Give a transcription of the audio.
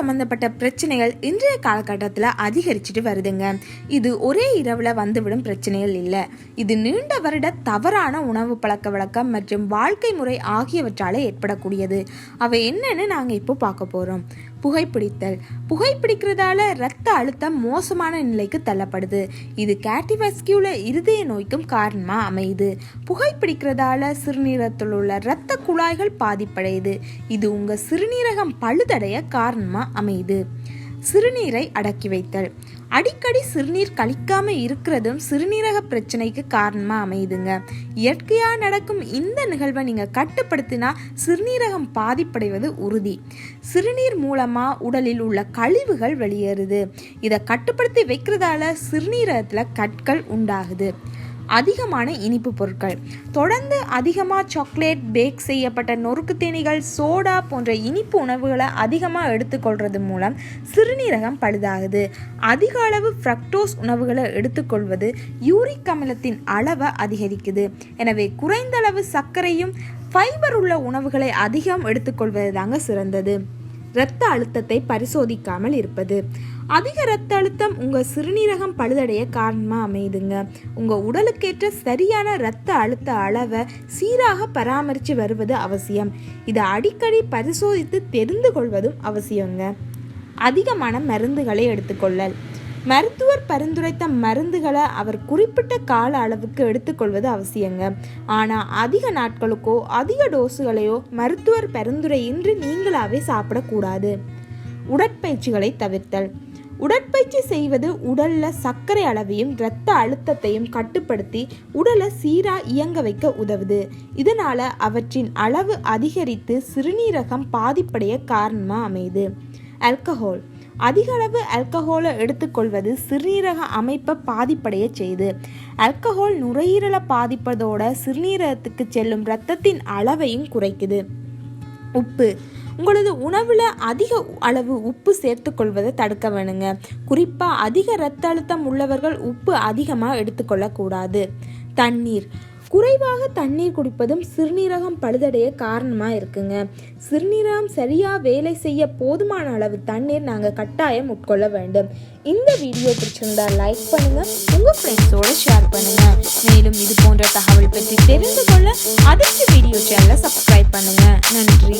சம்பந்தப்பட்ட பிரச்சனைகள் இன்றைய காலகட்டத்தில் அதிகரிச்சுட்டு வருதுங்க. இது ஒரே இரவில் வந்துவிடும் பிரச்சனைகள் இல்லை. இது நீண்ட வருட தவறான உணவு பழக்க வழக்கம் மற்றும் வாழ்க்கை முறை ஆகியவற்றால் ஏற்படக்கூடியது. அவை என்னன்னு நாங்கள் இப்போ பார்க்க போகிறோம் புகைப்பிடித்தல். புகைப்பிடிக்கிறதால ரத்த அழுத்தம் மோசமான நிலைக்கு தள்ளப்படுது. இது கேட்டிவஸ்கியூல இருதய நோய்க்கும் காரணமாக அமையுது. புகைப்பிடிக்கிறதால சிறுநீரத்தில் உள்ள இரத்த குழாய்கள் பாதிப்படையுது. இது உங்கள் சிறுநீரகம் பழுதடைய காரணமாக அமையுது சிறுநீரை அடக்கி வைத்தல். அடிக்கடி சிறுநீர் கழிக்காம இருக்கிறதும் சிறுநீரக பிரச்சனைக்கு காரணமா அமையுதுங்க இயற்கையா நடக்கும் இந்த நிகழ்வை நீங்க கட்டுப்படுத்தினா சிறுநீரகம் பாதிப்படைவது உறுதி. சிறுநீர் மூலமா உடலில் உள்ள கழிவுகள் வெளியேறுது. இதை கட்டுப்படுத்தி வைக்கிறதால சிறுநீரகத்துல கற்கள் உண்டாகுது. அதிகமான இனிப்பு பொருட்கள். தொடர்ந்து அதிகமாக சாக்லேட் பேக் செய்யப்பட்ட நொறுக்கு தேனிகள் சோடா போன்ற இனிப்பு உணவுகளை அதிகமாக எடுத்துக்கொள்வது மூலம் சிறுநீரகம் பழுதாகுது. அதிக அளவு ஃப்ரக்டோஸ் உணவுகளை எடுத்துக்கொள்வது யூரிக் அமிலத்தின் அளவை அதிகரிக்குது. எனவே குறைந்த அளவு சர்க்கரையும் ஃபைபர் உள்ள உணவுகளை அதிகம் எடுத்துக்கொள்வது தாங்க சிறந்தது. இரத்த அழுத்தத்தை பரிசோதிக்காமல் இருப்பது. அதிக ரத்த அழுத்தம் உங்கள் சிறுநீரகம் பழுதடைய காரணமாக அமையுதுங்க. உங்கள் உடலுக்கேற்ற சரியான இரத்த அழுத்த அளவை சீராக பராமரித்து வருவது அவசியம். இதை அடிக்கடி பரிசோதித்து தெரிந்து கொள்வதும் அவசியங்க. அதிகமான மருந்துகளை எடுத்துக்கொள்ளல். மருத்துவர் பரிந்துரைத்த மருந்துகளை அவர் குறிப்பிட்ட கால அளவுக்கு எடுத்துக்கொள்வது அவசியங்க. ஆனால் அதிக நாட்களுக்கோ அதிக டோஸுகளையோ மருத்துவர் பரிந்துரையின்றி நீங்களாவே சாப்பிடக்கூடாது. உடற்பயிற்சிகளை தவிர்த்தல். உடற்பயிற்சி செய்வது உடல்ல சர்க்கரை அளவையும் இரத்த அழுத்தத்தையும் கட்டுப்படுத்தி உடலை சீரா இயங்க வைக்க உதவுது. இதனால அவற்றின் அளவு அதிகரித்து சிறுநீரகம் பாதிப்படைய காரணமாக அமையுது. ஆல்கஹால் அதிக அளவு ஆல்கஹாலை எடுத்துக்கொள்வது சிறுநீரக அமைப்பை பாதிப்படைய செய்யுது. ஆல்கஹால் நுரையீரலை பாதிப்பதோட சிறுநீரகத்துக்கு செல்லும் இரத்தத்தின் அளவையும் குறைக்குது. உப்பு. உங்களது உணவில் அதிக அளவு உப்பு சேர்த்துக்கொள்வதை தடுக்க வேணுங்க. குறிப்பாக அதிக இரத்த அழுத்தம் உள்ளவர்கள் உப்பு அதிகமாக எடுத்துக்கொள்ளக்கூடாது. தண்ணீர். குறைவாக தண்ணீர் குடிப்பதும் சிறுநீரகம் பழுதடைய காரணமாக இருக்குங்க. சிறுநீரகம் சரியாக வேலை செய்ய போதுமான அளவு தண்ணீர் நாங்கள் கட்டாயம் உட்கொள்ள வேண்டும். இந்த வீடியோ பிடிச்சிருந்தா லைக் பண்ணுங்கள் உங்கள் ஃப்ரெண்ட்ஸோடு ஷேர் பண்ணுங்கள் மேலும் இது போன்ற தகவல் பற்றி தெரிந்து கொள்ள அதிர்ச்சி வீடியோ சேனலை சப்ஸ்கிரைப் பண்ணுங்க. நன்றி.